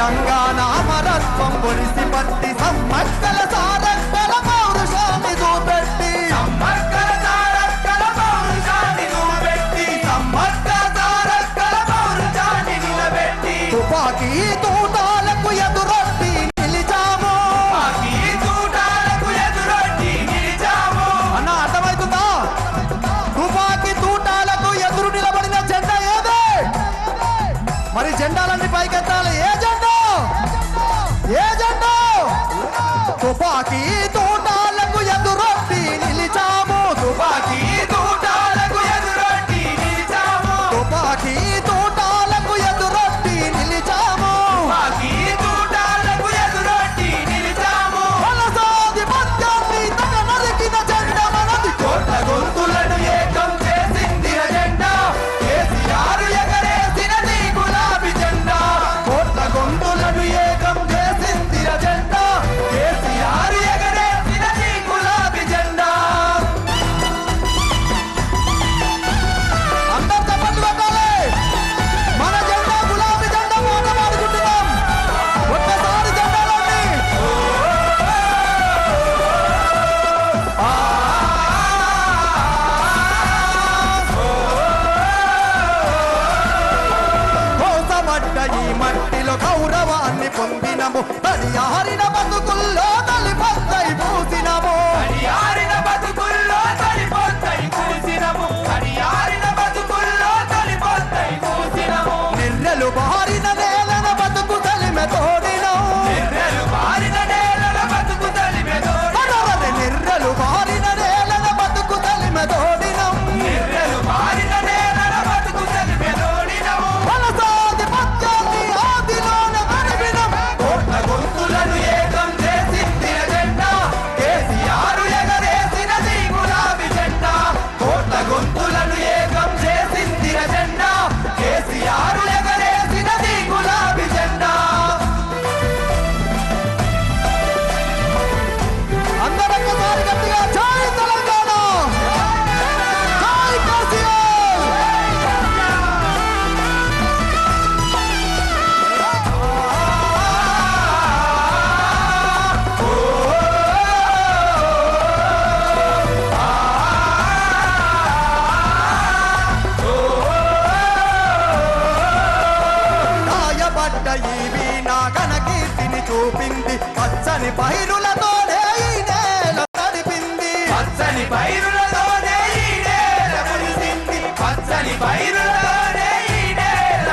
తెలంగాణ అమరత్వం పొలిసి పట్టి సమ్మక్కల సారక్కల పౌరుషాన్ని చూపెట్టి. సారక్కల పౌరుషాన్ని సారక్కల పౌరుషాన్ని నిలబెట్టి. 说话别动 కౌరవాన్ని పొందినము. బలి ఆరిన బతుకుల్లో చూపింది. పచ్చని పైరులతో ఈ పచ్చని పైరులతోనే పచ్చని పైరులతోనే ఈ నేల